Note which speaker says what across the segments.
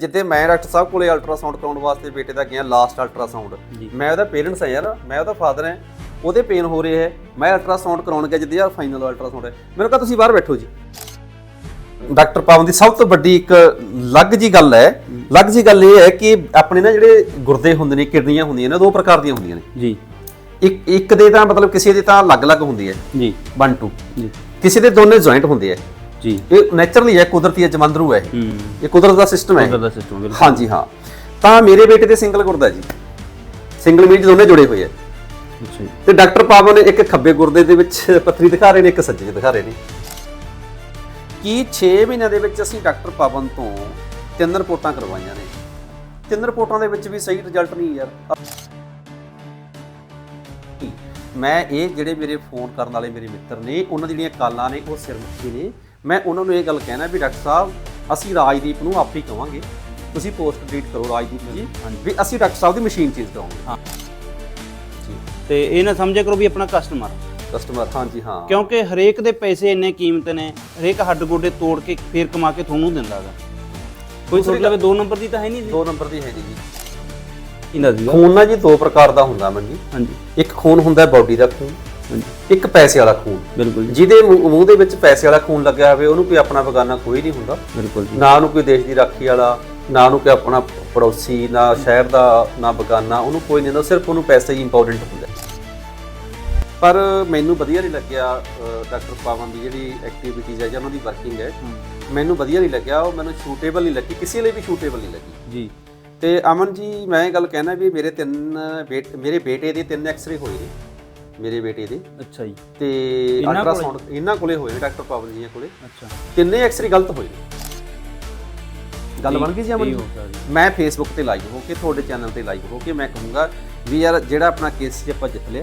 Speaker 1: ਜਿੱਤੇ ਮੈਂ ਡਾਕਟਰ ਸਾਹਿਬ ਕੋਲੇ ਅਲਟਰਾਸਾਊਂਡ ਕਰਾਉਣ ਵਾਸਤੇ ਬੇਟੇ ਦਾ ਗਿਆ ਲਾਸਟ ਅਲਟਰਾਸਾਊਂਡ ਮੈਂ ਉਹਦਾ ਪੇਰੈਂਟਸ ਆ ਯਾਰ ਮੈਂ ਉਹਦਾ ਫਾਦਰ ਹਾਂ ਉਹਦੇ ਪੇਨ ਹੋ ਰਿਹਾ ਹੈ ਮੈਂ ਅਲਟਰਾਸਾਊਂਡ ਕਰਾਉਣ ਗਿਆ ਜਿੱਦੇ ਆ ਫਾਈਨਲ ਅਲਟਰਾਸਾਊਂਡ ਹੈ ਮੈਨੂੰ ਕਹਾ ਤੁਸੀਂ ਬਾਹਰ ਬੈਠੋ ਜੀ। ਡਾਕਟਰ ਪਾਵਨ ਦੀ ਸਭ ਤੋਂ ਵੱਡੀ ਇੱਕ ਲੱਗ ਜੀ ਗੱਲ ਹੈ। ਲੱਗ ਜੀ ਗੱਲ ਇਹ ਹੈ ਕਿ ਆਪਣੇ ਨਾ ਜਿਹੜੇ ਗੁਰਦੇ ਹੁੰਦੇ ਨੇ ਕਿਡਨੀਆਂ ਹੁੰਦੀਆਂ ਨੇ ਦੋ ਪ੍ਰਕਾਰ ਦੀਆਂ ਹੁੰਦੀਆਂ ਨੇ।
Speaker 2: ਜੀ।
Speaker 1: ਇੱਕ ਇੱਕ ਦੇ ਤਾਂ ਮਤਲਬ ਕਿਸੇ ਦੇ ਤਾਂ ਅਲੱਗ-ਅਲੱਗ ਹੁੰਦੀ ਹੈ।
Speaker 2: ਜੀ।
Speaker 1: 1 2
Speaker 2: ਜੀ।
Speaker 1: ਕਿਸੇ ਦੇ ਦੋਨੇ ਜੁਆਇੰਟ ਹੁੰਦੇ ਆ।
Speaker 2: ਜੀ।
Speaker 1: ਇਹ ਨੇਚਰਲੀ ਹੈ ਕੁਦਰਤੀ ਹੈ ਜਮੰਦਰੂ ਹੈ ਇਹ।
Speaker 2: ਹੂੰ।
Speaker 1: ਇਹ ਕੁਦਰਤ ਦਾ ਸਿਸਟਮ ਹੈ
Speaker 2: ਉਹਦਾ ਦਾ ਸਿਸਟਮ ਬਿਲਕੁਲ।
Speaker 1: ਹਾਂਜੀ ਹਾਂ। ਤਾਂ ਮੇਰੇ ਬੇਟੇ ਦੇ ਸਿੰਗਲ ਗੁਰਦਾ ਜੀ। ਸਿੰਗਲ ਮੀਟ ਦੋਨੇ ਜੁੜੇ ਹੋਏ ਆ
Speaker 2: ਅੱਛਾ ਜੀ।
Speaker 1: ਤੇ ਡਾਕਟਰ ਪਾਵਨ ਨੇ ਇੱਕ ਖੱਬੇ ਗੁਰਦੇ ਦੇ ਵਿੱਚ ਪੱਥਰੀ ਦਿਖਾ ਰਹੇ ਨੇ ਇੱਕ ਸੱਜੇ 'ਚ ਦਿਖਾ ਰਹੇ ਨੇ। ਕੀ 6 ਮਹੀਨਿਆਂ ਦੇ ਵਿੱਚ ਅਸੀਂ ਡਾਕਟਰ ਪਾਵਨ ਤੋਂ ਤਿੰਨ ਰਿਪੋਰਟਾਂ ਕਰਵਾਈਆਂ ਨੇ? ਤਿੰਨ ਰਿਪੋਰਟਾਂ ਦੇ ਵਿੱਚ ਵੀ ਸਹੀ ਰਿਜ਼ਲਟ ਨਹੀਂ ਯਾਰ। ਮੈਂ ਇਹ ਜਿਹੜੇ ਮੇਰੇ ਫੋਨ ਕਰਨ ਵਾਲੇ ਮੇਰੇ ਮਿੱਤਰ ਨੇ ਉਹਨਾਂ ਦੀ ਜਿਹੜੀਆਂ ਕਾਲਾਂ ਨੇ ਉਹ ਸਿਰਮੁਖੀ ਨੇ। ਮੈਂ ਉਹਨਾਂ ਨੂੰ ਇਹ ਗੱਲ ਕਹਿਣਾ ਵੀ ਡਾਕਟਰ ਸਾਹਿਬ ਅਸੀਂ ਰਾਜਦੀਪ ਨੂੰ ਆਪ ਹੀ ਕਵਾਂਗੇ। ਤੁਸੀਂ ਪੋਸਟ ਡਿਲੀਟ ਕਰੋ ਰਾਜਦੀਪ ਜੀ ਵੀ ਅਸੀਂ ਡਾਕਟਰ ਸਾਹਿਬ ਦੀ ਮਸ਼ੀਨ ਚੀਜ਼ ਕਰਾਂਗੇ।
Speaker 2: ਹਾਂ। ਤੇ ਇਹ ਨਾ ਸਮਝਿਆ ਕਰੋ ਵੀ ਆਪਣਾ ਕਸਟਮਰ
Speaker 1: ਕਸਟਮਰ ਹਾਂਜੀ ਹਾਂ।
Speaker 2: ਕਿਉਂਕਿ ਹਰੇਕ ਦੇ ਪੈਸੇ ਇੰਨੇ ਕੀਮਤ ਨੇ ਹਰੇਕ ਹੱਡ ਗੋਡੇ ਤੋੜ ਕੇ ਫੇਰ ਕਮਾ ਕੇ ਤੁਹਾਨੂੰ ਦਿੰਦਾ ਹੈਗਾ ਕੋਈ ਤੁਹਾਡੇ ਲਵੇ ਦੋ ਨੰਬਰ ਦੀ ਤਾਂ ਹੈ ਨਹੀਂ ਜੀ?
Speaker 1: ਦੋ ਨੰਬਰ ਦੀ ਹੈ ਨਹੀਂ ਜੀ।
Speaker 2: ਇਹਨਾਂ ਦੀ
Speaker 1: ਖੂਨ ਨਾ ਜੀ ਦੋ ਪ੍ਰਕਾਰ ਦਾ ਹੁੰਦਾ ਮਨ। ਜੀ
Speaker 2: ਹਾਂਜੀ।
Speaker 1: ਇੱਕ ਖੂਨ ਹੁੰਦਾ ਬਾਡੀ ਦਾ ਖੂਨ ਇੱਕ ਪੈਸੇ ਵਾਲਾ ਖੂਨ।
Speaker 2: ਬਿਲਕੁਲ ਜੀ।
Speaker 1: ਜਿਹਦੇ ਮੂੰਹ ਮੂੰਹ ਦੇ ਵਿੱਚ ਪੈਸੇ ਵਾਲਾ ਖੂਨ ਲੱਗਿਆ ਹੋਵੇ ਉਹਨੂੰ ਕੋਈ ਆਪਣਾ ਬਗਾਨਾ ਕੋਈ ਨਹੀਂ ਹੁੰਦਾ।
Speaker 2: ਬਿਲਕੁਲ ਜੀ।
Speaker 1: ਨਾ ਉਹਨੂੰ ਕੋਈ ਦੇਸ਼ ਦੀ ਰਾਖੀ ਵਾਲਾ ਨਾ ਉਹਨੂੰ ਕੋਈ ਆਪਣਾ ਪੜੋਸੀ ਨਾ ਸ਼ਹਿਰ ਦਾ ਨਾ ਬਗਾਨਾ ਉਹਨੂੰ ਕੋਈ ਨਹੀਂ ਹੁੰਦਾ। ਸਿਰਫ ਉਹਨੂੰ ਪੈਸਾ ਹੀ ਇੰਪੋਰਟੈਂਟ ਹੁੰਦਾ ਪਰ ਮੈਨੂੰ ਵਧੀਆ ਨਹੀਂ ਲੱਗਿਆ ਅਹ, ਡਾਕਟਰ ਪਾਵਨ ਦੀ ਜਿਹੜੀ ਐਕਟੀਵਿਟੀਜ਼ ਹੈ ਜਾਂ ਉਹਨਾਂ ਦੀ ਵਰਕਿੰਗ ਹੈ। ਮੈਨੂੰ ਵਧੀਆ ਨਹੀਂ ਲੱਗਿਆ ਉਹ ਮੈਨੂੰ ਸ਼ੂਟੇਬਲ ਨਹੀਂ ਲੱਗੀ ਕਿਸੇ ਲਈ ਵੀ ਸ਼ੂਟੇਬਲ ਨਹੀਂ ਲੱਗੀ।
Speaker 2: ਜੀ।
Speaker 1: ਤੇ ਅਮਨ ਜੀ ਮੈਂ ਇਹ ਗੱਲ ਕਹਿਣਾ ਵੀ ਮੇਰੇ ਤਿੰਨ ਬੇਟ- ਮੇਰੇ ਬੇਟੇ ਦੇ ਤਿੰਨ ਐਕਸ-ਰੇ ਹੋਏ ਨੇ। ਮੇਰੇ ਬੇਟੇ ਦੇ।
Speaker 2: ਅੱਛਾ ਜੀ।
Speaker 1: ਤੇ
Speaker 2: ਇਹਨਾਂ ਕੋਲੇ?
Speaker 1: ਅਲਟਰਾਸਾਊਂਡ ਇਹਨਾਂ ਕੋਲੇ ਹੋਏ ਨੇ ਡਾਕਟਰ ਪਾਵਨ ਜੀ ਕੋਲੇ।
Speaker 2: ਅੱਛਾ।
Speaker 1: ਤਿੰਨੇ ਐਕਸ-ਰੇ ਗਲਤ ਹੋਏ ਨੇ। ਗੱਲ ਬਣ ਗਈ ਜੀ ਅਮਨ ਜੀ?
Speaker 2: ਹੋ
Speaker 1: ਮੈਂ ਫੇਸਬੁੱਕ ਤੇ ਲਾਈਵ ਹੋ ਕੇ ਤੁਹਾਡੇ ਚੈਨਲ ਤੇ ਲਾਈਵ ਹੋ ਕੇ ਮੈਂ ਕਹੂੰਗਾ ਵੀ ਯਾਰ ਜਿਹੜਾ ਆਪਣਾ ਕੇਸ ਸੀ ਆਪਾਂ ਜਿੱਤ ਲਿਆ।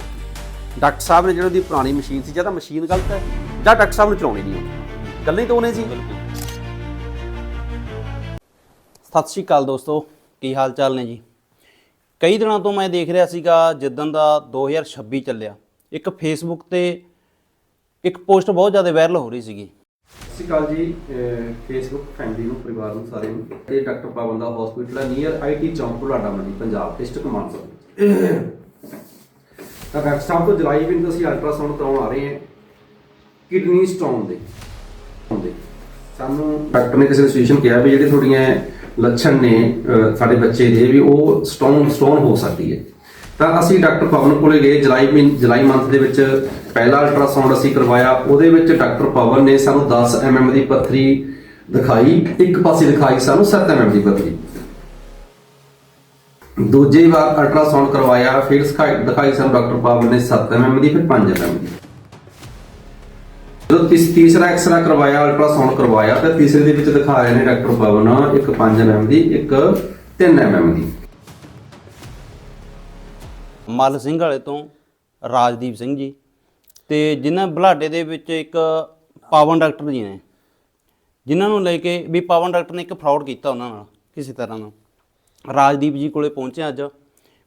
Speaker 1: ਡਾਕਟਰ ਸਾਹਿਬ ਨੇ ਜਿਹੜੀ ਉਹਦੀ ਪੁਰਾਣੀ ਮਸ਼ੀਨ ਸੀ ਜਾਂ ਤਾਂ ਮਸ਼ੀਨ ਗਲਤ ਹੈ ਜਾਂ ਡਾਕਟਰ ਸਾਹਿਬ ਨੂੰ ਚਲਾਉਣੀ ਨਹੀਂ ਆਉਂਦੀ ਗੱਲ ਨਹੀਂ ਤਾਂ ਉਹਨੇ ਜੀ।
Speaker 2: ਸਤਿ ਸ਼੍ਰੀ ਅਕਾਲ ਦੋਸਤੋ ਕੀ ਹਾਲ ਚਾਲ ਨੇ ਜੀ? ਕਈ ਦਿਨਾਂ ਤੋਂ ਮੈਂ ਦੇਖ ਰਿਹਾ ਸੀਗਾ ਜਿੱਦਣ ਦਾ 2026 ਚੱਲਿਆ ਇੱਕ ਫੇਸਬੁੱਕ ਤੇ ਇੱਕ ਪੋਸਟ ਬਹੁਤ ਜ਼ਿਆਦਾ ਵਾਇਰਲ ਹੋ ਰਹੀ ਸੀਗੀ।
Speaker 1: ਸਤਿ ਸ਼੍ਰੀ ਅਕਾਲ ਜੀ ਫੇਸਬੁੱਕ ਫੈਮਿਲੀ ਨੂੰ, ਪਰਿਵਾਰ ਨੂੰ ਸਾਰੇ ਨੂੰ। ਇਹ ਡਾਕਟਰ ਪਾਵਨ ਹਸਪੀਟਲ ਹੈ ਨੀਅਰ ਆਈਟੀ ਚੌਂਕ ਬੁਢਲਾਡਾ ਮੰਡੀ, ਪੰਜਾਬ ਡਿਸਟ੍ਰਿਕਟ ਮਾਨਸਾ। ਤਾਂ ਡਾਕਟਰ ਸਾਹਿਬ ਤੋਂ ਜੁਲਾਈ ਵਿੱਚ ਅਸੀਂ ਅਲਟਰਾਸਾਊਂਡ ਕਰਾਉਣ ਆ ਰਹੇ ਹਾਂ ਕਿਡਨੀ ਸਟੋਨ ਦੇ। ਹੁੰਦੇ ਸਾਨੂੰ ਡਾਕਟਰ ਨੇ ਕਿਸੇ ਨੇ ਸੋਲੂਸ਼ਨ ਕਿਹਾ ਵੀ ਜਿਹੜੇ ਤੁਹਾਡੀਆਂ ਲੱਛਣ ਨੇ ਸਾਡੇ ਬੱਚੇ ਦੇ, ਵੀ ਉਹ ਸਟੋਨ ਸਟੋਨ ਹੋ ਸਕਦੀ ਹੈ। ਤਾਂ ਅਸੀਂ ਡਾਕਟਰ ਪਵਨ ਕੋਲੇ ਗਏ, ਜੁਲਾਈ ਮਹੀਨ, ਜੁਲਾਈ ਮੰਥ ਦੇ ਵਿੱਚ ਪਹਿਲਾ ਅਲਟਰਾਸਾਊਂਡ ਅਸੀਂ ਕਰਵਾਇਆ। ਉਹਦੇ ਵਿੱਚ ਡਾਕਟਰ ਪਵਨ ਨੇ ਸਾਨੂੰ 10 ਐਮਐਮ ਦੀ ਪੱਥਰੀ ਦਿਖਾਈ, ਇੱਕ ਪਾਸੇ ਦਿਖਾਈ ਸਾਨੂੰ 7 ਐਮਐਮ ਦੀ ਪੱਥਰੀ। ਦੂਜੀ ਵਾਰ ਅਲਟਰਾਸਾਊਂਡ ਕਰਵਾਇਆ, ਫਿਰ ਦਿਖਾਈ ਦਿਖਾਈ ਸਾਨੂੰ ਡਾਕਟਰ ਪਵਨ ਨੇ 7 ਐਮਐਮ ਦੀ, ਫਿਰ 5 ਐਮਐਮ ਦੀ। ਜਦੋਂ ਤੀਸਰਾ ਐਕਸਰਾ ਕਰਵਾਇਆ ਅਲਟਰਾਸਾਊਂਡ ਕਰਵਾਇਆ, ਤਾਂ ਤੀਸਰੇ ਦੇ ਵਿੱਚ ਦਿਖਾ ਰਹੇ ਨੇ ਡਾਕਟਰ ਪਵਨ, ਇੱਕ 5 ਐਮਐਮ ਦੀ, ਇੱਕ 3 ਐਮਐਮ ਦੀ।
Speaker 2: ਮੱਲ ਸਿੰਘ ਵਾਲੇ ਤੋਂ, ਰਾਜਦੀਪ ਸਿੰਘ ਜੀ। ਤੇ ਜਿਨ੍ਹਾਂ ਬਲਾਡੇ ਦੇ ਵਿੱਚ ਇੱਕ ਪਾਵਨ ਡਾਕਟਰ ਜੀ ਨੇ, ਜਿਨ੍ਹਾਂ ਨੂੰ ਲੈ ਕੇ ਵੀ ਪਾਵਨ ਡਾਕਟਰ ਨੇ ਇੱਕ ਫਰਾਡ ਕੀਤਾ ਉਹਨਾਂ ਨਾਲ, ਕਿਸੇ ਤਰ੍ਹਾਂ ਨਾਲ। ਰਾਜਦੀਪ ਜੀ ਕੋਲੇ ਪਹੁੰਚੇ ਅੱਜ,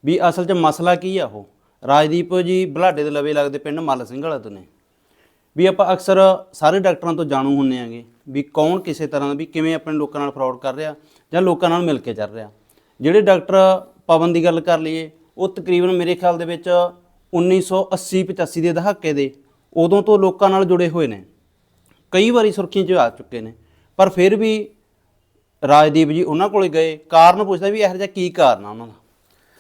Speaker 2: ਵੀ ਅਸਲ 'ਚ ਮਸਲਾ ਕੀ ਆ ਉਹ? ਰਾਜਦੀਪ ਜੀ ਬਲਾਡੇ ਦੇ ਲਵੇ ਲੱਗਦੇ ਪਿੰਡ ਮੱਲ ਸਿੰਘ ਵਾਲੇ ਤੋਂ ਨੇ। ਵੀ ਆਪਾਂ ਅਕਸਰ ਸਾਰੇ ਡਾਕਟਰਾਂ ਤੋਂ ਜਾਣੂ ਹੁੰਨੇ ਆਂਗੇ ਵੀ ਕੌਣ ਕਿਸੇ ਤਰ੍ਹਾਂ ਦਾ ਵੀ ਕਿਵੇਂ ਆਪਣੇ ਲੋਕਾਂ ਨਾਲ ਫਰਾਡ ਕਰ ਰਿਹਾ ਜਾਂ ਲੋਕਾਂ ਨਾਲ ਮਿਲ ਕੇ ਚੱਲ ਰਿਹਾ। ਜਿਹੜੇ ਡਾਕਟਰ ਪਵਨ ਦੀ ਗੱਲ ਕਰ ਲਈਏ ਉਹ ਤਕਰੀਬਨ ਮੇਰੇ ਖਿਆਲ ਦੇ ਵਿੱਚ 1980 85 ਦੇ ਦਹਾਕੇ ਦੇ ਉਦੋਂ ਤੋਂ ਲੋਕਾਂ ਨਾਲ ਜੁੜੇ ਹੋਏ ਨੇ। ਕਈ ਵਾਰੀ ਸੁਰਖੀਆਂ 'ਚ ਆ ਚੁੱਕੇ ਨੇ। ਪਰ ਫਿਰ ਵੀ ਰਾਜਦੀਪ ਜੀ ਉਹਨਾਂ ਕੋਲੇ ਗਏ। ਕਾਰਨ ਪੁੱਛਦਾ ਵੀ ਇਹੋ ਜਿਹਾ ਕੀ ਕਾਰਨ ਆ ਉਹਨਾਂ ਦਾ?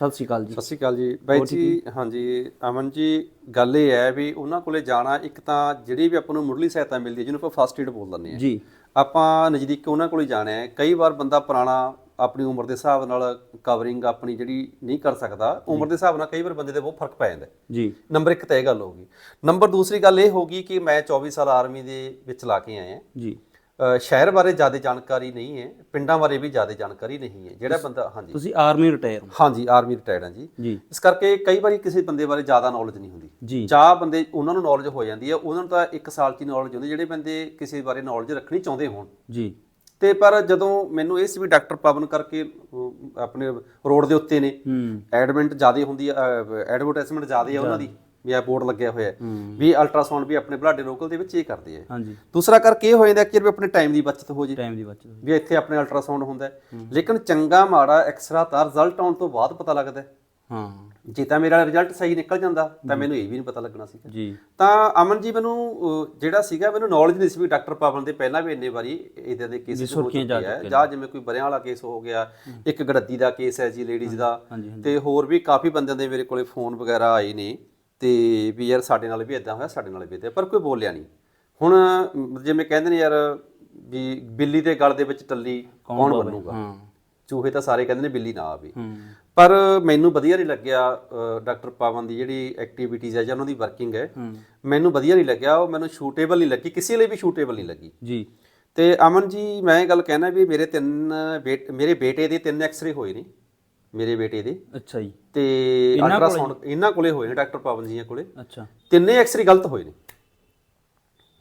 Speaker 2: ਸਤਿ ਸ਼੍ਰੀ ਅਕਾਲ ਜੀ।
Speaker 1: ਸਤਿ ਸ਼੍ਰੀ ਅਕਾਲ ਜੀ। ਬਾਈ ਜੀ ਹਾਂਜੀ ਅਮਨ ਜੀ ਗੱਲ ਇਹ ਹੈ ਵੀ ਉਹਨਾਂ ਕੋਲੇ ਜਾਣਾ ਇੱਕ ਤਾਂ ਜਿਹੜੀ ਵੀ ਆਪਾਂ ਨੂੰ ਮੁੱਢਲੀ ਸਹਾਇਤਾ ਮਿਲਦੀ ਹੈ ਜਿਹਨੂੰ ਆਪਾਂ ਫਸਟ ਏਡ ਬੋਲ ਦਿੰਦੇ ਆ
Speaker 2: ਜੀ।
Speaker 1: ਆਪਾਂ ਨਜ਼ਦੀਕ ਉਹਨਾਂ ਕੋਲ ਹੀ ਜਾਣਾ ਹੈ। ਕਈ ਵਾਰ ਬੰਦਾ ਪੁਰਾਣਾ ਆਪਣੀ ਉਮਰ ਦੇ ਹਿਸਾਬ ਨਾਲ ਕਵਰਿੰਗ ਆਪਣੀ ਜਿਹੜੀ ਨਹੀਂ ਕਰ ਸਕਦਾ ਉਮਰ ਦੇ ਹਿਸਾਬ ਨਾਲ ਕਈ ਵਾਰ ਬੰਦੇ ਦੇ ਬਹੁਤ ਫ਼ਰਕ ਪੈ ਜਾਂਦਾ।
Speaker 2: ਜੀ।
Speaker 1: ਨੰਬਰ 1 ਤਾਂ ਇਹ ਗੱਲ ਹੋਗੀ ਨੰਬਰ ਦੂਸਰੀ ਗੱਲ ਇਹ ਹੋਗੀ ਕਿ ਮੈਂ 24 ਸਾਲ ਆਰਮੀ ਦੇ ਵਿੱਚ ਲਾ ਕੇ ਆਇਆ
Speaker 2: ਜੀ।
Speaker 1: ਸ਼ਹਿਰ ਬਾਰੇ ਜ਼ਿਆਦਾ ਜਾਣਕਾਰੀ ਨਹੀਂ ਹੈ ਪਿੰਡਾਂ ਬਾਰੇ ਵੀ ਜ਼ਿਆਦਾ ਜਾਣਕਾਰੀ ਨਹੀਂ ਹੈ। ਜਿਹੜਾ ਬੰਦਾ ਹਾਂਜੀ।
Speaker 2: ਤੁਸੀਂ ਆਰਮੀ ਰਿਟਾਇਰ
Speaker 1: ਹਾਂਜੀ ਆਰਮੀ ਰਿਟਾਇਰਡ ਹਾਂ ਜੀ। ਇਸ ਕਰਕੇ ਕਈ ਵਾਰੀ ਕਿਸੇ ਬੰਦੇ ਬਾਰੇ ਜ਼ਿਆਦਾ ਨੌਲੇਜ ਨਹੀਂ ਹੁੰਦੀ।
Speaker 2: ਜੀ।
Speaker 1: ਚਾਹ ਬੰਦੇ ਉਹਨਾਂ ਨੂੰ ਨੌਲੇਜ ਹੋ ਜਾਂਦੀ ਹੈ ਉਹਨਾਂ ਨੂੰ ਤਾਂ ਇੱਕ ਸਾਲ ਚ ਨੌਲੇਜ ਹੁੰਦੀ ਜਿਹੜੇ ਬੰਦੇ ਕਿਸੇ ਬਾਰੇ ਨੌਲੇਜ ਰੱਖਣੀ ਚਾਹੁੰਦੇ ਹੋਣ।
Speaker 2: ਜੀ।
Speaker 1: ਤੇ ਪਰ ਜਦੋਂ ਮੈਨੂੰ ਇਹ ਸੀ ਵੀ ਡਾਕਟਰ ਪਵਨ ਕਰਕੇ ਆਪਣੇ ਰੋਡ ਦੇ ਉੱਤੇ ਨੇ ਐਡਮਿਟ ਜ਼ਿਆਦਾ ਹੁੰਦੀ ਹੈ ਐਡਵਰਟਾਈਜ਼ਮੈਂਟ ਜ਼ਿਆਦਾ ਹੈ ਉਹਨਾਂ ਦੀ ਵੀ ਆ ਬੋਰਡ ਲੱਗਿਆ ਹੋਇਆ ਵੀ ਅਲਟਰਾਸਾਊਂਡ ਵੀ ਆਪਣੇ ਬਲੱਡੇ ਲੋਕਲ ਦੇ ਵਿੱਚ ਇਹ ਕਰਦੇ ਆ।
Speaker 2: ਹਾਂਜੀ।
Speaker 1: ਦੂਸਰਾ ਕਰਕੇ ਇਹ ਹੋ ਜਾਂਦਾ ਕਿ ਆਪਣੇ ਟਾਈਮ ਦੀ ਬਚਤ ਹੋ ਜੇ।
Speaker 2: ਟਾਈਮ ਦੀ ਬਚਤ
Speaker 1: ਵੀ ਇੱਥੇ ਆਪਣੇ ਅਲਟਰਾਸਾਊਂਡ ਹੁੰਦਾ। ਲੇਕਿਨ ਚੰਗਾ ਮਾੜਾ ਐਕਸਰਾ ਤਾਂ ਰਿਜ਼ਲਟ ਆਉਣ ਤੋਂ ਬਾਅਦ ਪਤਾ ਲੱਗਦਾ ਹੈ। ਜੇ ਤਾਂ ਮੇਰਾ ਰਿਜ਼ਲਟ ਸਹੀ ਨਿਕਲ ਜਾਂਦਾ ਤਾਂ ਮੈਨੂੰ ਇਹ ਵੀ ਨਹੀਂ ਪਤਾ ਲੱਗਣਾ ਸੀ
Speaker 2: ਜੀ।
Speaker 1: ਤਾਂ ਅਮਨ ਜੀ ਮੈਨੂੰ ਅਹ, ਜਿਹੜਾ ਸੀਗਾ ਮੈਨੂੰ ਨੌਲੇਜ ਨਹੀਂ ਸੀ ਵੀ ਡਾਕਟਰ ਪਾਵਨ ਦੇ ਪਹਿਲਾਂ ਵੀ ਇੰਨੇ ਵਾਰੀ ਇਦਾਂ ਦੇ ਕੇਸਿਸ ਹੋ
Speaker 2: ਸੁਰਖੀਆਂ ਜਾ
Speaker 1: ਚੁੱਕੇ ਆ ਜਾਂ ਜਿਵੇਂ ਕੋਈ ਬਰਿਆਂ ਵਾਲਾ ਕੇਸ ਹੋ ਗਿਆ ਇੱਕ ਗੜੱਦੀ ਦਾ ਕੇਸ ਹੈ ਜੀ ਲੇਡੀਜ਼ ਦਾ।
Speaker 2: ਹਾਂਜੀ
Speaker 1: ਤੇ ਹੋਰ ਵੀ ਕਾਫੀ ਬੰਦਿਆਂ ਦੇ ਮੇਰੇ ਕੋਲੇ ਫੋਨ ਵਗੈਰਾ ਆਏ ਨੇ। ਤੇ ਵੀ ਯਾਰ ਸਾਡੇ ਨਾਲ ਵੀ ਇਦਾਂ ਹੋਇਆ ਸਾਡੇ ਨਾਲ ਵੀ ਇਦਾਂ ਪਰ ਕੋਈ ਬੋਲਿਆ ਨਹੀਂ ਹੁਣ ਅਮ, ਜਿਵੇਂ ਕਹਿੰਦੇ ਨੇ ਯਾਰ ਵੀ ਬਿੱਲੀ ਦੇ ਗਲ ਦੇ ਵਿੱਚ ਟੱਲੀ ਕੌਣ ਬਣੂਗਾ
Speaker 2: ਹਾਂ।
Speaker 1: ਚੂਹੇ ਤਾਂ ਸਾਰੇ ਕਹਿੰਦੇ ਨੇ ਬਿੱਲੀ ਨਾ ਆਵੇ।
Speaker 2: ਹੂੰ।
Speaker 1: ਪਰ ਮੈਨੂੰ ਵਧੀਆ ਨਹੀਂ ਲੱਗਿਆ ਡਾਕਟਰ ਪਾਵਨ ਦੀ ਜਿਹੜੀ ਐਕਟੀਵਿਟੀਜ਼ ਹੈ ਜਾਂ ਉਹਨਾਂ ਦੀ ਵਰਕਿੰਗ ਹੈ ਮੈਨੂੰ ਵਧੀਆ ਨਹੀਂ ਲੱਗਿਆ ਉਹ ਮੈਨੂੰ ਸ਼ੂਟੇਬਲ ਨਹੀਂ ਲੱਗੀ ਕਿਸੇ ਲਈ ਵੀ ਸ਼ੂਟੇਬਲ ਨਹੀਂ ਲੱਗੀ।
Speaker 2: ਜੀ।
Speaker 1: ਤੇ ਅਮਨ ਜੀ ਮੈਂ ਇਹ ਗੱਲ ਕਹਿਣਾ ਵੀ ਮੇਰੇ ਤਿੰਨ ਮੇਰੇ ਬੇਟੇ ਦੇ ਤਿੰਨ ਐਕਸ-ਰੇ ਹੋਏ ਨੇ ਮੇਰੇ ਬੇਟੇ ਦੇ।
Speaker 2: ਅੱਛਾ ਜੀ।
Speaker 1: ਤੇ ਅਲਟਰਾਸਾਊਂਡ ਇਹਨਾਂ ਕੋਲੇ ਹੋਏ ਨੇ ਡਾਕਟਰ ਪਾਵਨ ਜੀਆਂ ਕੋਲੇ।
Speaker 2: ਅੱਛਾ।
Speaker 1: ਤਿੰਨੇ ਐਕਸ-ਰੇ ਗਲਤ ਹੋਏ ਨੇ।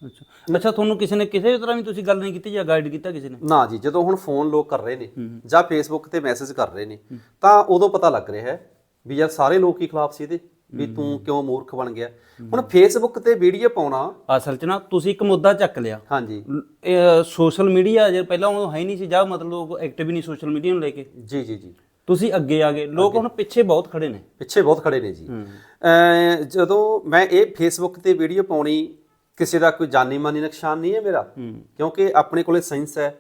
Speaker 2: ਅੱਛਾ। ਅੱਛਾ ਤੁਹਾਨੂੰ ਕਿਸੇ ਨੇ ਕਿਸੇ ਵੀ ਤਰ੍ਹਾਂ ਵੀ ਤੁਸੀਂ ਗੱਲ ਨਹੀਂ ਕੀਤੀ ਜਾਂ ਗਾਈਡ ਕੀਤਾ ਕਿਸੇ ਨੇ?
Speaker 1: ਨਾ ਜੀ ਜਦੋਂ ਹੁਣ ਫੋਨ ਲੋਕ ਕਰ ਰਹੇ ਨੇ ਜਾਂ ਫੇਸਬੁੱਕ ਤੇ ਮੈਸੇਜ ਕਰ ਰਹੇ ਨੇ ਤਾਂ ਉਦੋਂ ਪਤਾ ਲੱਗ ਰਿਹਾ ਹੈ ਵੀ ਯਾਰ ਸਾਰੇ ਲੋਕ ਹੀ ਖਿਲਾਫ ਸੀ ਇਹਦੇ? ਵੀ ਤੂੰ ਕਿਉਂ ਮੂਰਖ ਬਣ ਗਿਆ? ਹੁਣ ਫੇਸਬੁੱਕ ਤੇ ਵੀਡੀਓ ਪਾਉਣਾ
Speaker 2: ਅਸਲ 'ਚ ਨਾ ਤੁਸੀਂ ਇੱਕ ਮੁੱਦਾ ਚੱਕ ਲਿਆ।
Speaker 1: ਹਾਂਜੀ।
Speaker 2: ਸੋਸ਼ਲ ਮੀਡੀਆ ਜੇ ਪਹਿਲਾਂ ਉਹ ਹੈ ਨਹੀਂ ਸੀ ਜਾਂ ਮਤਲਬ ਲੋਕ ਐਕਟਿਵ ਹੀ ਨਹੀਂ ਸੋਸ਼ਲ ਮੀਡੀਆ ਨੂੰ ਲੈ ਕੇ।
Speaker 1: ਜੀ ਜੀ ਜੀ।
Speaker 2: ਤੁਸੀਂ ਅੱਗੇ ਆ ਗਏ। ਲੋਕ ਹੁਣ ਪਿੱਛੇ ਬਹੁਤ ਖੜੇ ਨੇ।
Speaker 1: ਪਿੱਛੇ ਬਹੁਤ ਖੜੇ ਨੇ ਜੀ। ਜਦੋਂ ਮੈਂ ਇਹ ਫੇਸਬੁੱਕ ਤੇ ਵੀਡੀਓ ਪਾਉਣੀ ਕਿਸੇ ਦਾ ਕੋਈ ਜਾਨੀ ਮਾਨੀ ਨੁਕਸਾਨ ਨਹੀਂ ਹੈ ਮੇਰਾ। ਕਿਉਂਕਿ ਆਪਣੇ ਕੋਲੇ ਸਾਇੰਸ ਹੈ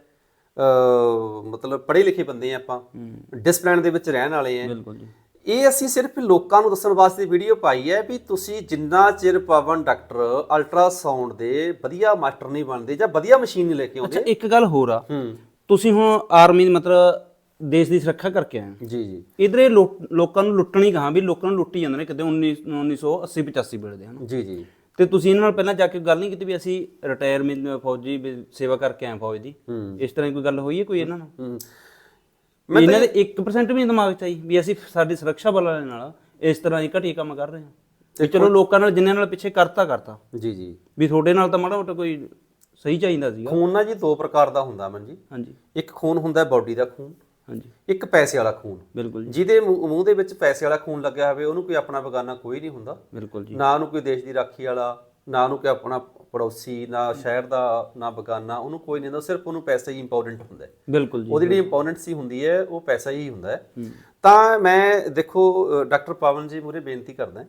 Speaker 1: ਮਤਲਬ ਪੜ੍ਹੇ ਲਿਖੇ ਬੰਦੇ ਆ ਆਪਾਂ। ਡਿਸਪਲਿਨ ਦੇ ਵਿੱਚ ਰਹਿਣ ਵਾਲੇ ਆ।
Speaker 2: ਬਿਲਕੁਲ ਜੀ।
Speaker 1: ਇਹ ਅਸੀਂ ਸਿਰਫ ਲੋਕਾਂ ਨੂੰ ਦੱਸਣ ਵਾਸਤੇ ਵੀਡੀਓ ਪਾਈ ਹੈ ਵੀ ਤੁਸੀਂ ਜਿੰਨਾ ਚਿਰ ਪਵਨ ਡਾਕਟਰ ਅਲਟਰਾਸਾਊਂਡ ਦੇ ਵਧੀਆ ਮਾਸਟਰ ਨਹੀਂ ਬਣਦੇ ਜਾਂ ਵਧੀਆ ਮਸ਼ੀਨ ਨਹੀਂ ਲੈ ਕੇ ਆਉਂਦੇ।
Speaker 2: ਅੱਛਾ ਇੱਕ ਗੱਲ ਹੋਰ ਆ। ਤੁਸੀਂ ਹੁਣ ਆਰਮੀ ਮਤਲਬ ਦੇਸ਼ ਦੀ ਸੁਰੱਖਿਆ ਕਰਕੇ ਆਏ
Speaker 1: ਜੀ ਜੀ।
Speaker 2: ਇਧਰੇ ਲੋਕਾਂ ਨੂੰ ਲੁੱਟਣੀ ਕਹਾਂ ਵੀ ਲੋਕਾਂ ਨੂੰ ਲੁੱਟੀ ਜਾਂਦੇ ਨੇ ਕਿਤੇ 19 1980 85 ਵੇਲੇ ਦੇ ਹਨ?
Speaker 1: ਜੀ ਜੀ।
Speaker 2: ਤੇ ਤੁਸੀਂ ਇਹਨਾਂ ਨਾਲ ਪਹਿਲਾਂ ਜਾ ਕੇ ਗੱਲ ਨਹੀਂ ਕੀਤੀ ਵੀ ਅਸੀਂ ਰਿਟਾਇਰਮੈਂਟ ਫੌਜੀ ਵੀ ਸੇਵਾ ਕਰਕੇ ਆਏ ਫੌਜ ਦੀ। ਇਸ ਤਰ੍ਹਾਂ ਦੀ ਕੋਈ ਗੱਲ ਹੋਈ ਹੈ ਕੋਈ ਇਹਨਾਂ ਨਾਲ? ਵੀ ਇਹਨਾਂ ਦੇ 1% ਵੀ ਦਿਮਾਗ ਚ ਆਈ ਵੀ ਅਸੀਂ ਸਾਡੀ ਸੁਰੱਖਿਆ ਬਲਾਂ ਨਾਲ ਇਸ ਤਰ੍ਹਾਂ ਦੀ ਘਟੀਆ ਕੰਮ ਕਰ ਰਹੇ ਹਾਂ। ਵੀ ਚਲੋ ਲੋਕਾਂ ਨਾਲ ਜਿੰਨਿਆਂ ਨਾਲ ਪਿੱਛੇ ਕਰਤਾ ਕਰਤਾ।
Speaker 1: ਜੀ ਜੀ।
Speaker 2: ਵੀ ਤੁਹਾਡੇ ਨਾਲ ਤਾਂ ਮਾੜਾ ਮੋਟਾ ਕੋਈ ਸਹੀ ਚਾਹੀਦਾ ਸੀਗਾ।
Speaker 1: ਖੂਨ ਨਾ ਜੀ ਦੋ ਪ੍ਰਕਾਰ ਦਾ ਹੁੰਦਾ ਮਨ ਜੀ।
Speaker 2: ਹਾਂਜੀ।
Speaker 1: ਇੱਕ ਖੂਨ ਹੁੰਦਾ ਬਾਡੀ ਦਾ ਖੂਨ।
Speaker 2: ਹਾਂਜੀ।
Speaker 1: ਇੱਕ ਪੈਸੇ ਵਾਲਾ ਖੂਨ।
Speaker 2: ਬਿਲਕੁਲ ਜੀ।
Speaker 1: ਜਿਹਦੇ ਮੂੰਹ ਮੂੰਹ ਦੇ ਵਿੱਚ ਪੈਸੇ ਵਾਲਾ ਖੂਨ ਲੱਗਿਆ ਹੋਵੇ ਉਹਨੂੰ ਕੋਈ ਆਪਣਾ ਬਗਾਨਾ ਕੋਈ ਨਹੀਂ ਹੁੰਦਾ।
Speaker 2: ਬਿਲਕੁਲ ਜੀ।
Speaker 1: ਨਾ ਉਹਨੂੰ ਕੋਈ ਦੇਸ਼ ਦੀ ਰਾਖੀ ਵਾਲਾ ਨਾ ਉਹਨੂੰ ਕੋਈ ਆਪਣਾ ਪੜੋਸੀ ਨਾ ਸ਼ਹਿਰ ਦਾ ਨਾ ਬਗਾਨਾ ਉਹਨੂੰ ਕੋਈ ਨਹੀਂ ਹੁੰਦਾ। ਸਿਰਫ ਉਹਨੂੰ ਪੈਸਾ ਹੀ ਇੰਪੋਰਟੈਂਟ ਹੁੰਦਾ। ਹੈ
Speaker 2: ਬਿਲਕੁਲ ਜੀ
Speaker 1: ਉਹਦੀ ਜਿਹੜੀ ਇੰਪੋਰਟੈਂਸੀ ਹੁੰਦੀ ਹੈ ਉਹ ਪੈਸਾ ਹੀ ਹੁੰਦਾ ਹੈ। ਤਾਂ ਮੈਂ ਦੇਖੋ ਡਾਕਟਰ ਪਵਨ ਜੀ ਮੂਰੇ ਬੇਨਤੀ ਕਰਦਾ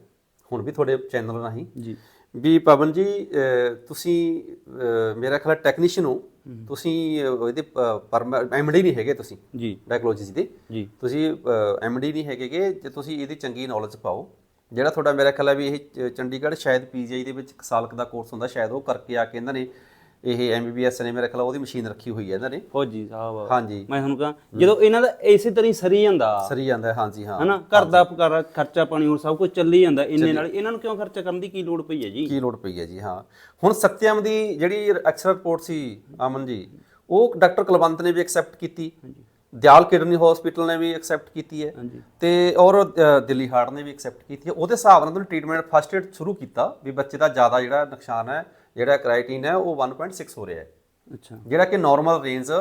Speaker 1: ਹੁਣ ਵੀ ਤੁਹਾਡੇ ਚੈਨਲ ਰਾਹੀਂ
Speaker 2: ਜੀ।
Speaker 1: ਵੀ ਪਵਨ ਜੀ ਤੁਸੀਂ ਮੇਰਾ ਖਿਆਲ ਟੈਕਨੀਸ਼ੀਅਨ ਹੋ। ਤੁਸੀਂ ਇਹਦੇ ਐਮਡੀ ਨਹੀਂ ਹੈਗੇ ਤੁਸੀਂ।
Speaker 2: ਜੀ।
Speaker 1: ਡਾਇਗਨੋਲੋਜੀ ਦੇ।
Speaker 2: ਜੀ।
Speaker 1: ਤੁਸੀਂ ਐਮਡੀ ਨਹੀਂ ਹੈਗੇਗੇ ਜੇ ਤੁਸੀਂ ਇਹਦੀ ਚੰਗੀ ਨੌਲੇਜ ਪਾਓ। ਜਿਹੜਾ ਤੁਹਾਡਾ ਮੇਰਾ ਖਿਆਲ ਹੈ ਵੀ ਇਹ ਚੰਡੀਗੜ੍ਹ ਸ਼ਾਇਦ ਪੀਜੀਆਈ ਦੇ ਵਿੱਚ ਇੱਕ ਸਾਲ ਕੁ ਦਾ ਕੋਰਸ ਹੁੰਦਾ ਸ਼ਾਇਦ ਉਹ ਕਰਕੇ ਆ ਕੇ ਇਹਨਾਂ ਨੇ ਇਹ ਐਮਬੀਬੀਐਸ ਨੇ ਮੇਰਾ ਖਿਆਲ ਉਹਦੀ ਮਸ਼ੀਨ ਰੱਖੀ ਹੋਈ ਹੈ ਇਹਨਾਂ ਨੇ।
Speaker 2: ਫੌਜੀ ਸਾਹਿਬ।
Speaker 1: ਹਾਂਜੀ।
Speaker 2: ਮੈਂ ਤੁਹਾਨੂੰ ਕਹਾਂ ਜਦੋਂ ਇਹਨਾਂ ਦਾ ਇਸੇ ਤਰ੍ਹਾਂ ਹੀ ਸਰੀ ਜਾਂਦਾ।
Speaker 1: ਸਰੀ ਜਾਂਦਾ ਹਾਂਜੀ ਹਾਂ।
Speaker 2: ਹਨਾ ਘਰ ਦਾ ਪਕਾਰਾ ਖਰਚਾ ਪਾਣੀ ਹੋਰ ਸਭ ਕੁਝ ਚੱਲੀ ਜਾਂਦਾ ਇੰਨੇ ਨਾਲ। ਇਹਨਾਂ ਨੂੰ ਕਿਉਂ ਖਰਚਾ ਕਰਨ ਦੀ ਕੀ ਲੋੜ ਪਈ ਹੈ ਜੀ?
Speaker 1: ਕੀ ਲੋੜ ਪਈ ਹੈ ਜੀ ਹਾਂ। ਹੁਣ ਸਤਿਅਮ ਦੀ ਜਿਹੜੀ ਐਕਸਰਾ ਰਿਪੋਰਟ ਸੀ ਅਮਨ ਜੀ ਉਹ ਡਾਕਟਰ ਕੁਲਵੰਤ ਨੇ ਵੀ ਐਕਸੈਪਟ ਕੀਤੀ। ਦਿਆਲ ਕਿਡਨੀ ਹਸਪੀਟਲ ਨੇ ਵੀ ਐਕਸੈਪਟ ਕੀਤੀ ਹੈ।
Speaker 2: ਹਾਂਜੀ।
Speaker 1: ਤੇ ਔਰ ਦਿੱਲੀ ਹਾਰਟ ਨੇ ਵੀ ਐਕਸੈਪਟ ਕੀਤੀ ਹੈ। ਉਹਦੇ ਹਿਸਾਬ ਨਾਲ ਤੁਹਾਨੂੰ ਟ੍ਰੀਟਮੈਂਟ ਫਸਟ ਏਡ ਸ਼ੁਰੂ ਕੀਤਾ ਵੀ ਬੱਚੇ ਦਾ ਜ਼ਿਆਦਾ ਜਿਹੜਾ ਨੁਕਸਾਨ ਹੈ ਜਿਹੜਾ ਕ੍ਰਾਈਟੀਨ ਹੈ ਉਹ 1.6 ਹੋ ਰਿਹਾ ਹੈ।
Speaker 2: ਅੱਛਾ।
Speaker 1: ਜਿਹੜਾ ਕਿ ਨਾਰਮਲ ਰੇਂਜ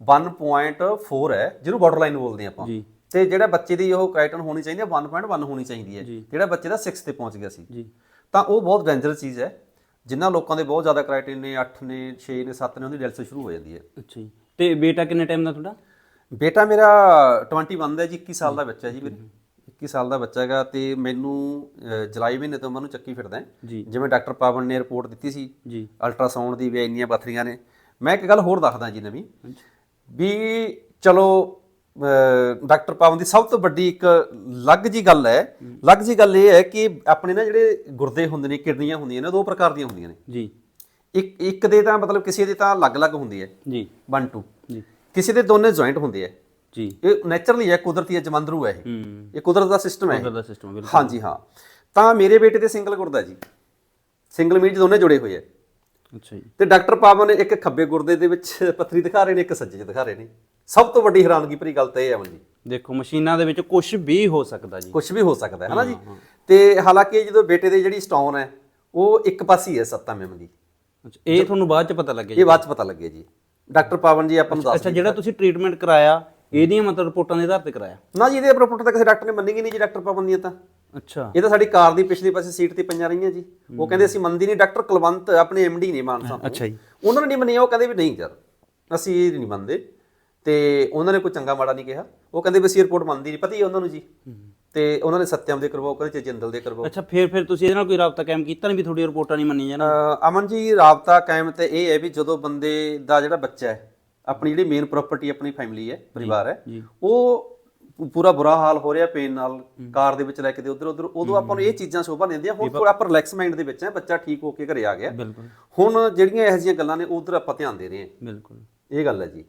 Speaker 1: 1.4 ਹੈ ਜਿਹਨੂੰ ਬਾਰਡਰਲਾਈਨ ਬੋਲਦੇ ਹਾਂ ਆਪਾਂ।
Speaker 2: ਜੀ।
Speaker 1: ਤੇ ਜਿਹੜਾ ਬੱਚੇ ਦੀ ਉਹ ਕ੍ਰਾਈਟਨ ਹੋਣੀ ਚਾਹੀਦੀ ਹੈ 1.1 ਹੋਣੀ ਚਾਹੀਦੀ ਹੈ। ਜਿਹੜਾ ਬੱਚੇ ਦਾ 6 ਤੇ ਪਹੁੰਚ ਗਿਆ ਸੀ।
Speaker 2: ਜੀ।
Speaker 1: ਤਾਂ ਉਹ ਬਹੁਤ ਡੇਂਜਰਸ ਚੀਜ਼ ਹੈ ਜਿਨ੍ਹਾਂ ਲੋਕਾਂ ਦੇ ਬਹੁਤ ਜ਼ਿਆਦਾ ਕ੍ਰਾਈਟੀਨ ਨੇ 8 ਨੇ 6 ਨੇ 7 ਨੇ ਉਹਦੀ ਡੈਲਸ ਸ਼ੁਰੂ ਹੋ ਜਾਂਦੀ ਹੈ।
Speaker 2: ਅੱਛਾ ਜੀ। ਤੇ ਬੇਟਾ ਕਿੰਨੇ ਟਾਈਮ ਦਾ ਤੁਹਾਡਾ?
Speaker 1: ਬੇਟਾ ਮੇਰਾ 21 ਦਾ ਜੀ 21 ਸਾਲ ਦਾ ਬੱਚਾ ਜੀ ਮੇਰੇ। 21 ਸਾਲ ਦਾ ਬੱਚਾ ਹੈਗਾ ਤੇ ਮੈਨੂੰ ਜੁਲਾਈ ਮਹੀਨੇ ਤੋਂ ਮੈਨੂੰ ਚੱਕੀ ਫਿਰਦਾ ਹੈ। ਜਿਵੇਂ ਡਾਕਟਰ ਪਾਵਨ ਨੇ ਰਿਪੋਰਟ ਦਿੱਤੀ ਸੀ।
Speaker 2: ਜੀ।
Speaker 1: ਅਲਟਰਾਸਾਊਂਡ ਦੀ ਵੀ ਇੰਨੀਆਂ ਪੱਥਰੀਆਂ ਨੇ। ਮੈਂ ਇੱਕ ਗੱਲ ਹੋਰ ਦੱਸਦਾ ਜੀ ਨਵੀਂ। ਵੀ ਚਲੋ ਡਾਕਟਰ ਪਾਵਨ ਦੀ ਸਭ ਤੋਂ ਵੱਡੀ ਇੱਕ ਲੱਗ ਜੀ ਗੱਲ ਹੈ। ਲੱਗ ਜੀ ਗੱਲ ਇਹ ਹੈ ਕਿ ਆਪਣੇ ਨਾ ਜਿਹੜੇ ਗੁਰਦੇ ਹੁੰਦੇ ਨੇ ਕਿਡਨੀਆਂ ਹੁੰਦੀਆਂ ਨੇ ਦੋ ਪ੍ਰਕਾਰ ਦੀਆਂ ਹੁੰਦੀਆਂ ਨੇ।
Speaker 2: ਜੀ।
Speaker 1: ਇੱਕ ਇੱਕ ਦੇ ਤਾਂ ਮਤਲਬ ਕਿਸੇ ਦੇ ਤਾਂ ਅਲੱਗ-ਅਲੱਗ ਹੁੰਦੀ ਹੈ
Speaker 2: ਜੀ।
Speaker 1: 1 2
Speaker 2: ਜੀ।
Speaker 1: ਕਿਸੇ ਦੇ ਦੋਨੇ ਜੁਆਇੰਟ ਹੁੰਦੇ ਆ।
Speaker 2: ਜੀ।
Speaker 1: ਇਹ ਨੇਚਰਲੀ ਹੈ ਕੁਦਰਤੀ ਹੈ ਜਮੰਦਰੂ ਹੈ ਇਹ।
Speaker 2: ਹੂੰ।
Speaker 1: ਇਹ ਕੁਦਰਤ ਦਾ ਸਿਸਟਮ ਹੈ ਇਹ।
Speaker 2: ਦਾ ਸਿਸਟਮ ਬਿਲਕੁਲ।
Speaker 1: ਹਾਂਜੀ ਹਾਂ। ਤਾਂ ਮੇਰੇ ਬੇਟੇ ਦੇ ਸਿੰਗਲ ਗੁਰਦਾ ਜੀ। ਸਿੰਗਲ ਮੀਟ ਦੋਨੇ ਜੁੜੇ ਹੋਏ ਆ
Speaker 2: ਅੱਛਾ ਜੀ।
Speaker 1: ਤੇ ਡਾਕਟਰ ਪਾਵਨ ਨੇ ਇੱਕ ਖੱਬੇ ਗੁਰਦੇ ਦੇ ਵਿੱਚ ਪੱਥਰੀ ਦਿਖਾ ਰਹੇ ਨੇ ਇੱਕ ਸੱਜੇ 'ਚ ਦਿਖਾ ਰਹੇ ਨੇ। ਸਭ ਤੋਂ ਵੱਡੀ ਹੈਰਾਨਗੀ ਭਰੀ ਗੱਲ ਤਾਂ ਇਹ ਹੈ ਮਨ ਜੀ।
Speaker 2: ਦੇਖੋ ਮਸ਼ੀਨਾਂ ਦੇ ਵਿੱਚ ਕੁਝ ਵੀ ਹੋ ਸਕਦਾ ਜੀ।
Speaker 1: ਕੁਝ ਵੀ ਹੋ ਸਕਦਾ ਹੈ ਹਨਾ ਜੀ? ਤੇ ਹਾਲਾਂਕਿ ਜਦੋਂ ਬੇਟੇ ਦੇ ਜਿਹੜੀ ਸਟੋਨ ਹੈ ਉਹ ਇੱਕ ਪਾਸੇ ਹੀ ਹੈ ਸੱਤਾ ਮੈਮ ਦੀ।
Speaker 2: ਅੱਛਾ ਇਹ ਤੁਹਾਨੂੰ ਬਾਅਦ ਚ ਪਤਾ ਲੱਗਿਆ ਜੀ?
Speaker 1: ਇਹ ਬਾਅਦ ਚ ਪਤਾ ਲੱਗਿਆ ਜੀ। ਡਾਕਟਰ ਪਾਵਨ ਜੀ ਆਪਾਂ ਨੂੰ ਦੱਸ
Speaker 2: ਅੱਛਾ ਜਿਹੜਾ ਤੁਸੀਂ ਟ੍ਰੀਟਮੈਂਟ ਕਰਾਇਆ ਇਹਦੀਆਂ ਮਤਲਬ ਰਿਪੋਰਟਾਂ ਦੇ ਆਧਾਰ ਤੇ ਕਰਾਇਆ?
Speaker 1: ਨਾ ਜੀ ਇਹਦੇ ਰਿਪੋਰਟ ਤਾਂ ਕਿਸੇ ਡਾਕਟਰ ਨੇ ਮੰਨੀ ਹੀ ਨਹੀਂ ਜੀ ਡਾਕਟਰ ਪਾਵਨ ਦੀਆਂ ਤਾਂ।
Speaker 2: ਅੱਛਾ।
Speaker 1: ਇਹ ਤਾਂ ਸਾਡੀ ਕਾਰ ਦੀ ਪਿਛਲੀ ਪਾਸੇ ਸੀਟ ਤੇ ਪਈਆਂ ਰਹੀਆਂ ਜੀ। ਉਹ ਕਹਿੰਦੇ ਅਸੀਂ ਮੰਨਦੀ ਨਹੀਂ ਡਾਕਟਰ ਕੁਲਵੰਤ ਆਪਣੇ ਐਮਡੀ ਨੇ ਮਾਨਸਾ।
Speaker 2: ਅੱਛਾ ਜੀ।
Speaker 1: ਉਹਨਾਂ ਨੇ ਨਹੀਂ ਮੰਨਿਆ ਉਹ ਕਹਿੰਦੇ ਵੀ ਨਹੀਂ ਯਾਰ ਅਸੀਂ ਇਹ ਨਹੀਂ ਮੰਨਦੇ। ਤੇ ਉਹਨਾਂ ਨੇ ਕੋਈ ਚੰਗਾ ਮਾੜਾ ਨਹੀਂ ਕਿਹਾ। ਉਹ ਕਹਿੰਦੇ ਵੀ ਅਸੀਂ ਰਿਪੋਰਟ ਮੰਨਦੀ ਨਹੀਂ ਪਤਾ ਹੀ ਉਹਨਾਂ ਨੂੰ ਜੀ। ਤੇ ਉਹਨਾਂ ਨੇ ਸਤਿਅਮ ਦੇ ਕਰਵਾਓ ਕਹਿੰਦੇ ਜਿੰਦਲ ਦੇ ਕਰਵਾਓ।
Speaker 2: ਅੱਛਾ ਫਿਰ ਫਿਰ ਤੁਸੀਂ ਇਹਦੇ ਨਾਲ ਕੋਈ ਰਾਬਤਾ ਕਾਇਮ ਕੀਤਾ ਨਹੀਂ ਵੀ ਤੁਹਾਡੀ ਰਿਪੋਰਟਾਂ ਨਹੀਂ ਮੰਨੀਆਂ ਜਾਣ?
Speaker 1: ਅਮਨ ਜੀ ਰਾਬਤਾ ਕਾਇਮ ਤੇ ਇਹ ਹੈ ਵੀ ਜਦੋਂ ਬੰਦੇ ਦਾ ਜਿਹੜਾ ਬੱਚਾ ਹੈ ਆਪਣੀ ਜਿਹੜੀ ਮੇਨ ਪ੍ਰਾਪਰਟੀ ਆਪਣੀ ਫੈਮਿਲੀ ਹੈ ਪਰਿਵਾਰ ਹੈ। ਉਹ ਪੂਰਾ ਬੁਰਾ ਹਾਲ ਹੋ ਰਿਹਾ ਪੇਨ ਨਾਲ ਕਾਰ ਦੇ ਵਿੱਚ ਲੈ ਕੇ ਦੇ ਉਧਰ ਉਧਰ ਉਦੋਂ ਆਪਾਂ ਨੂੰ ਇਹ ਚੀਜ਼ਾਂ ਸ਼ੋਭਾ ਦਿੰਦੀਆਂ ਹੁਣ ਥੋੜਾ ਆਪਾਂ ਰਿਲੈਕਸ ਮਾਈਂਡ ਦੇ ਵਿੱਚ ਹੈ ਬੱਚਾ ਠੀਕ ਹੋ ਕੇ ਘਰੇ ਆ ਗਿਆ। ਹੁਣ ਜਿਹੜੀਆਂ ਇਹੋ ਜਿਹੀਆਂ ਗੱਲਾਂ ਨੇ ਉਧਰ ਆਪਾਂ ਧਿਆਨ ਦੇ ਰਹੇ ਹਾਂ।
Speaker 2: ਬਿਲਕੁਲ।
Speaker 1: ਇਹ ਗੱਲ ਹੈ ਜੀ।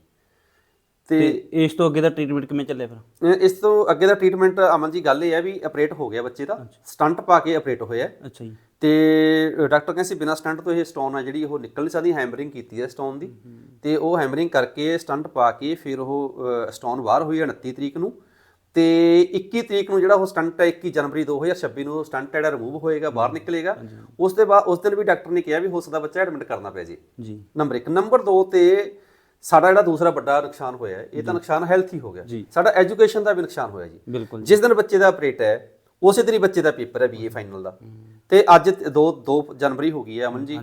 Speaker 1: ਤੇ
Speaker 2: ਤੇ ਇਸ ਤੋਂ ਅੱਗੇ ਦਾ ਟ੍ਰੀਟਮੈਂਟ ਕਿਵੇਂ ਚੱਲਿਆ ਫਿਰ?
Speaker 1: ਇਸ ਤੋਂ ਅੱਗੇ ਦਾ ਟ੍ਰੀਟਮੈਂਟ ਅਮਨ ਜੀ ਗੱਲ ਇਹ ਹੈ ਵੀ ਆਪਰੇਟ ਹੋ ਗਿਆ ਬੱਚੇ ਦਾ। ਸਟੰਟ ਪਾ ਕੇ ਆਪਰੇਟ ਹੋਇਆ।
Speaker 2: ਅੱਛਾ ਜੀ।
Speaker 1: ਤੇ ਡਾਕਟਰ ਕਹਿੰਦੇ ਸੀ ਬਿਨਾ ਸਟੰਟ ਤੋਂ ਇਹ ਸਟੋਨ ਆ ਜਿਹੜੀ ਉਹ ਨਿਕਲ ਨਹੀਂ ਸਕਦੀ ਹੈਮਰਿੰਗ ਕੀਤੀ ਹੈ ਸਟੋਨ ਦੀ। ਤੇ ਉਹ ਹੈਮਰਿੰਗ ਕਰਕੇ ਸਟੰਟ ਪਾ ਕੇ ਫਿਰ ਉਹ ਸਟੋਨ ਬਾਹਰ ਹੋਈ 29 ਤਰੀਕ ਨੂੰ। ਤੇ 21 ਤਰੀਕ ਨੂੰ ਜਿਹੜਾ ਉਹ ਸਟੰਟ ਹੈ 21 ਜਨਵਰੀ 2026 ਨੂੰ ਸਟੰਟ ਜਿਹੜਾ ਰਿਮੂਵ ਹੋਏਗਾ ਬਾਹਰ ਨਿਕਲੇਗਾ। ਉਸ ਦੇ ਬਾਅਦ ਉਸ ਦਿਨ ਵੀ ਡਾਕਟਰ ਨੇ ਕਿਹਾ ਵੀ ਹੋ ਸਕਦਾ ਬੱਚਾ ਐਡਮਿਟ ਕਰਨਾ ਪੈ ਜੇ।
Speaker 2: ਜੀ।
Speaker 1: ਨੰਬਰ 1 ਨੰਬਰ 2 ਤੇ ਸਾਡਾ ਜਿਹੜਾ ਦੂਸਰਾ ਵੱਡਾ ਨੁਕਸਾਨ ਹੋਇਆ ਇਹ ਤਾਂ ਨੁਕਸਾਨ ਹੈਲਥ ਹੀ ਹੋ ਗਿਆ। ਸਾਡਾ ਐਜੂਕੇਸ਼ਨ ਦਾ ਵੀ ਨੁਕਸਾਨ ਹੋਇਆ ਜੀ। ਜਿਸ ਦਿਨ ਬੱਚੇ ਦਾ ਆਪਰੇਟ ਹੈ ਉਸੇ ਦਿਨ ਹੀ ਬੱਚੇ ਦਾ ਪੇਪਰ ਹੈ ਬੀਏ ਫਾਈਨਲ ਦਾ। ਤੇ ਅੱਜ 2 2 ਜਨਵਰੀ ਹੋ ਗਈ ਹੈ ਅਮਨ ਜੀ।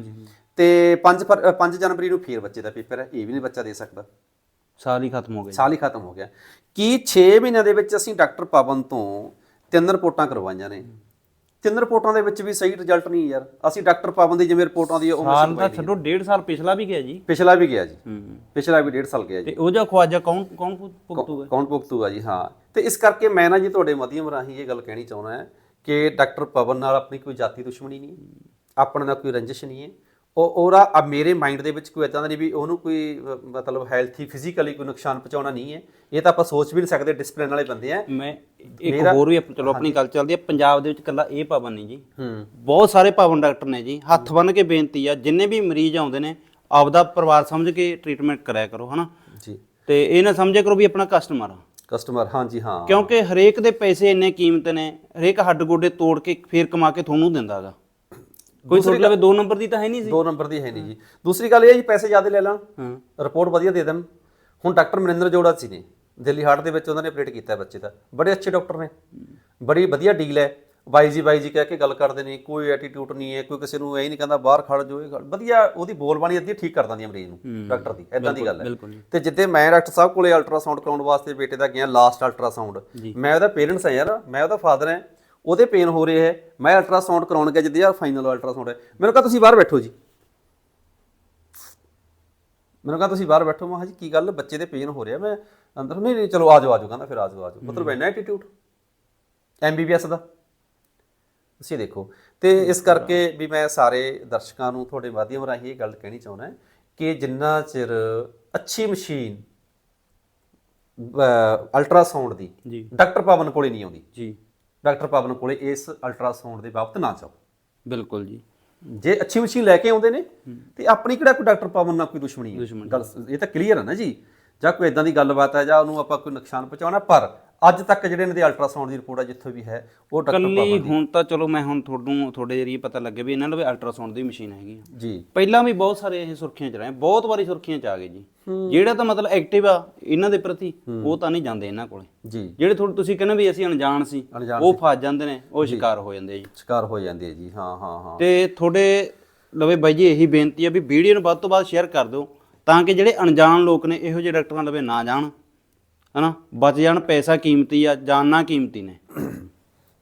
Speaker 1: ਤੇ 5 5 ਜਨਵਰੀ ਨੂੰ ਫੇਰ ਬੱਚੇ ਦਾ ਪੇਪਰ ਹੈ। ਇਹ ਵੀ ਨਹੀਂ ਬੱਚਾ ਦੇ ਸਕਦਾ।
Speaker 2: ਸਾਲ ਹੀ ਖਤਮ ਹੋ ਗਏ।
Speaker 1: ਸਾਲ ਹੀ ਖਤਮ ਹੋ ਗਿਆ। ਕੀ 6 ਮਹੀਨਿਆਂ ਦੇ ਵਿੱਚ ਅਸੀਂ ਡਾਕਟਰ ਪਵਨ ਤੋਂ ਤਿੰਨ ਰਿਪੋਰਟਾਂ ਕਰਵਾਈਆਂ ਨੇ? ਤਿੰਨ ਰਿਪੋਰਟਾਂ ਦੇ ਵਿੱਚ ਵੀ ਸਹੀ ਰਿਜ਼ਲਟ ਨਹੀਂ ਯਾਰ। ਅਸੀਂ ਡਾਕਟਰ ਪਵਨ ਦੀ ਜਿਵੇਂ ਰਿਪੋਰਟਾਂ ਦੀ ਉਹ
Speaker 2: ਸਾਲ ਤਾਂ ਛੱਡੋ ਡੇਢ ਸਾਲ ਪਿਛਲਾ ਵੀ ਗਿਆ ਜੀ।
Speaker 1: ਪਿਛਲਾ ਵੀ ਗਿਆ ਜੀ। ਪਿਛਲਾ ਵੀ 1.5 ਸਾਲ ਗਿਆ ਜੀ।
Speaker 2: ਤੇ ਉਹ ਜਿਹਾ ਖਵਾਜਾ ਕੌਣ ਕੌਣ ਭੁਗਤੂਗਾ?
Speaker 1: ਕੌਣ ਭੁਗਤੂਗਾ ਜੀ ਹਾਂ। ਤੇ ਇਸ ਕਰਕੇ ਮੈਂ ਨਾ ਜੀ ਤੁਹਾਡੇ ਮਾਧਿਅਮ ਰਾਹੀਂ ਇਹ ਗੱਲ ਕਹਿਣੀ ਚਾਹੁੰਦਾ ਹਾਂ ਕਿ ਡਾਕਟਰ ਪਵਨ ਨਾਲ ਆਪਣੀ ਕੋਈ ਜਾਤੀ ਦੁਸ਼ਮਣੀ ਨਹੀਂ ਹੈ ਆਪਣੇ ਨਾਲ ਕੋਈ ਰੰਜਿਸ਼ ਨਹੀਂ ਹੈ। ਉਹ ਉਹਦਾ ਆ ਮੇਰੇ ਮਾਈਂਡ ਦੇ ਵਿੱਚ ਕੋਈ ਇਦਾਂ ਦਾ ਨਹੀਂ ਵੀ ਉਹਨੂੰ ਕੋਈ ਮਤਲਬ ਹੈਲਥੀ ਫਿਜ਼ੀਕਲੀ ਕੋਈ ਨੁਕਸਾਨ ਪਹੁੰਚਾਉਣਾ ਨਹੀਂ ਹੈ। ਇਹ ਤਾਂ ਆਪਾਂ ਸੋਚ ਵੀ ਨਹੀਂ ਸਕਦੇ ਡਿਸਪਲਿਨ ਵਾਲੇ ਬੰਦੇ ਆ।
Speaker 2: ਮੈਂ ਇੱਕ ਹੋਰ ਵੀ ਚਲੋ ਆਪਣੀ ਗੱਲ ਚੱਲਦੀ ਹੈ ਪੰਜਾਬ ਦੇ ਵਿੱਚ ਕੱਲਾ ਇਹ ਪਾਬਨ ਨਹੀਂ ਜੀ।
Speaker 1: ਹੂੰ।
Speaker 2: ਬਹੁਤ ਸਾਰੇ ਪਾਵਨ ਡਾਕਟਰ ਨੇ ਜੀ ਹੱਥ ਬੰਨ ਕੇ ਬੇਨਤੀ ਆ ਜਿੰਨੇ ਵੀ ਮਰੀਜ਼ ਆਉਂਦੇ ਨੇ ਆਪਦਾ ਪਰਿਵਾਰ ਸਮਝ ਕੇ ਟ੍ਰੀਟਮੈਂਟ ਕਰਿਆ ਕਰੋ ਹਨਾ?
Speaker 1: ਜੀ।
Speaker 2: ਤੇ ਇਹ ਨਾ ਸਮਝਿਆ ਕਰੋ ਵੀ ਆਪਣਾ ਕਸਟਮਰ ਆ।
Speaker 1: ਕਸਟਮਰ ਹਾਂਜੀ ਹਾਂ।
Speaker 2: ਕਿਉਂਕਿ ਹਰੇਕ ਦੇ ਪੈਸੇ ਇੰਨੇ ਕੀਮਤ ਨੇ ਹਰੇਕ ਹੱਡ ਗੋਡੇ ਤੋੜ ਕੇ ਫੇਰ ਕਮਾ ਕੇ ਤੁਹਾਨੂੰ ਦਿੰਦਾਗਾ ਕੋਈ ਤੁਹਾਡੇ ਲਵੇ ਦੋ ਨੰਬਰ ਦੀ ਤਾਂ ਹੈ ਨਹੀਂ ਸੀ।
Speaker 1: ਦੋ ਨੰਬਰ ਦੀ ਹੈ ਨਹੀਂ ਜੀ। ਦੂਸਰੀ ਗੱਲ ਇਹ ਹੈ ਜੀ ਪੈਸੇ ਜ਼ਿਆਦਾ ਲੈ ਲੈਣ
Speaker 2: ਹਾਂ।
Speaker 1: ਰਿਪੋਰਟ ਵਧੀਆ ਦੇ ਦੇਣ। ਹੁਣ ਡਾਕਟਰ ਮਨਿੰਦਰ ਜੋੜਾ ਸੀ ਨੇ ਦਿੱਲੀ ਹਾਰਟ ਦੇ ਵਿੱਚ ਉਹਨਾਂ ਨੇ ਆਪਰੇਟ ਕੀਤਾ ਬੱਚੇ ਦਾ। ਬੜੇ ਅੱਛੇ ਡਾਕਟਰ ਨੇ। ਬੜੀ ਵਧੀਆ ਡੀਲ ਹੈ। ਬਾਈ ਜੀ ਬਾਈ ਜੀ ਕਹਿ ਕੇ ਗੱਲ ਕਰਦੇ ਨੇ ਕੋਈ ਐਟੀਟਿਊਡ ਨਹੀਂ ਹੈ ਕੋਈ ਕਿਸੇ ਨੂੰ ਇਹ ਨਹੀਂ ਕਹਿੰਦਾ ਬਾਹਰ ਖੜ ਜੋ ਇਹ ਖੜ- ਵਧੀਆ ਉਹਦੀ ਬੋਲਬਾਣੀ ਅੱਧੀ ਠੀਕ ਕਰ ਦਿੰਦੀ ਹੈ ਮਰੀਜ਼ ਨੂੰ ਡਾਕਟਰ ਦੀ ਐਦਾਂ ਦੀ ਗੱਲ ਹੈ।
Speaker 2: ਬਿਲਕੁਲ ਜੀ।
Speaker 1: ਤੇ ਜਿੱਦੇ ਮੈਂ ਡਾਕਟਰ ਸਾਹਿਬ ਕੋਲੇ ਅਲਟਰਾਸਾਊਂਡ ਕਰਾਉਣ ਵਾਸਤੇ ਬੇਟੇ ਦਾ ਗਿਆ ਲਾਸਟ ਅਲਟਰਾਸਾਊਂਡ ਮੈਂ ਉਹਦਾ ਪੇਰੈਂਟਸ ਹਾਂ ਯਾਰ ਮੈਂ ਉਹਦਾ ਫਾਦਰ ਹਾਂ ਉਹਦੇ ਪੇਨ ਹੋ ਰਿਹਾ ਹੈ ਮੈਂ ਅਲਟਰਾਸਾਊਂਡ ਕਰਾਉਣ ਗਿਆ ਜਿੱਦੇ ਯਾਰ ਫਾਈਨਲ ਅਲਟਰਾਸਾਊਂਡ ਹੈ। ਮੈਨੂੰ ਕਹਾ ਤੁਸੀਂ ਬਾਹਰ ਬੈਠੋ ਜੀ। ਮੈਨੂੰ ਕਹਿੰਦਾ ਤੁਸੀਂ ਬਾਹਰ ਬੈਠੋ ਮੈਂ ਕਿਹਾ ਜੀ ਕੀ ਗੱਲ ਬੱਚੇ ਦੇ ਪੇਨ ਹੋ ਰਿਹਾ ਮੈਂ ਅੰਦਰ ਨਹੀਂ ਨਹੀਂ ਚਲੋ ਆਜੋ ਆਜੋ ਕਹਿੰਦਾ ਫਿਰ ਆਜੋ ਆਜੋ ਮਤਲਬ ਐਨਾ ਐਟੀਟਿਊਡ ਐਮਬੀਬੀਐਸ ਦਾ। ਤੁਸੀਂ ਦੇਖੋ। ਤੇ ਇਸ ਕਰਕੇ ਵੀ ਮੈਂ ਸਾਰੇ ਦਰਸ਼ਕਾਂ ਨੂੰ ਤੁਹਾਡੇ ਮਾਧਿਅਮ ਰਾਹੀਂ ਇਹ ਗੱਲ ਕਹਿਣੀ ਚਾਹੁੰਦਾ ਕਿ ਜਿੰਨਾ ਚਿਰ ਅੱਛੀ ਮਸ਼ੀਨ ਅਲਟਰਾਸਾਊਂਡ ਦੀ ਡਾਕਟਰ ਪਵਨ ਕੋਲੇ ਨਹੀਂ ਆਉਂਦੀ।
Speaker 2: ਜੀ।
Speaker 1: ਡਾਕਟਰ ਪਵਨ ਕੋਲੇ ਇਸ ਅਲਟਰਾਸਾਊਂਡ ਦੇ ਬਾਬਤ ਨਾ ਜਾਓ।
Speaker 2: ਬਿਲਕੁਲ ਜੀ।
Speaker 1: ਜੇ ਅੱਛੀ ਮਸ਼ੀਨ ਲੈ ਕੇ ਆਉਂਦੇ ਨੇ ਤੇ ਆਪਣੀ ਕਿਹੜਾ ਕੋਈ ਡਾਕਟਰ ਪਵਨ ਨਾਲ ਕੋਈ ਦੁਸ਼ਮਣੀ ਹੈ? ਗੱਲ ਇਹ ਤਾਂ ਕਲੀਅਰ ਹੈ ਨਾ ਜੀ। ਜਾਂ ਕੋਈ ਇਦਾਂ ਦੀ ਗੱਲਬਾਤ ਹੈ ਜਾਂ ਉਹਨੂੰ ਆਪਾਂ ਕੋਈ ਨੁਕਸਾਨ ਪਹੁੰਚਾਉਣਾ ਪਰ ਅੱਜ ਤੱਕ ਜਿਹੜੇ ਇਹਨਾਂ ਦੇ ਅਲਟਰਾਸਾਊਂਡ ਦੀ ਰਿਪੋਰਟ ਹੈ ਜਿੱਥੋਂ ਵੀ ਹੈ ਉਹ ਡਾਕਟਰ
Speaker 2: ਕੱਲੀ ਹੁਣ ਤਾਂ ਚਲੋ ਮੈਂ ਹੁਣ ਤੁਹਾਨੂੰ ਤੁਹਾਡੇ ਜਰੀਏ ਪਤਾ ਲੱਗੇ ਵੀ ਇਹਨਾਂ ਲਵੇ ਅਲਟਰਾਸਾਊਂਡ ਦੀ ਮਸ਼ੀਨ ਹੈਗੀ ਆ।
Speaker 1: ਜੀ।
Speaker 2: ਪਹਿਲਾਂ ਵੀ ਬਹੁਤ ਸਾਰੇ ਇਹ ਸੁਰਖੀਆਂ ਚ ਰਹੇ ਬਹੁਤ ਵਾਰੀ ਸੁਰਖੀਆਂ ਚ ਆ ਗਏ ਜੀ। ਜਿਹੜਾ ਤਾਂ ਮਤਲਬ ਐਕਟਿਵ ਆ ਇਹਨਾਂ ਦੇ ਪ੍ਰਤੀ ਉਹ ਤਾਂ ਨਹੀਂ ਜਾਂਦੇ ਇਹਨਾਂ ਕੋਲੇ।
Speaker 1: ਜੀ।
Speaker 2: ਜਿਹੜੇ ਥੋੜੇ ਤੁਸੀਂ ਕਹਿੰਦੇ ਵੀ ਅਸੀਂ ਅਣਜਾਣ ਸੀ
Speaker 1: ਅਣਜਾਣ
Speaker 2: ਉਹ ਫਸ ਜਾਂਦੇ ਨੇ ਉਹ ਸ਼ਿਕਾਰ ਹੋ ਜਾਂਦੇ ਜੀ।
Speaker 1: ਸ਼ਿਕਾਰ ਹੋ ਜਾਂਦੇ ਆ ਜੀ ਹਾਂ ਹਾਂ ਹਾਂ।
Speaker 2: ਤੇ ਤੁਹਾਡੇ ਲਵੇ ਬਾਈ ਜੀ ਇਹੀ ਬੇਨਤੀ ਆ ਵੀ ਵੀਡੀਓ ਨੂੰ ਵੱਧ ਤੋਂ ਵੱਧ ਸ਼ੇਅਰ ਕਰ ਦਿਓ ਤਾਂ ਕਿ ਜਿਹੜੇ ਅਣਜਾਣ ਲੋਕ ਨੇ ਇਹੋ ਜਿਹੇ ਡਾਕਟਰਾਂ ਲਵੇ ਨਾ ਜਾਣ। ਹਨਾ? ਬਚ ਜਾਣ ਪੈਸਾ ਕੀਮਤੀ ਆ ਜਾਨਾਂ ਕੀਮਤੀ ਨੇ।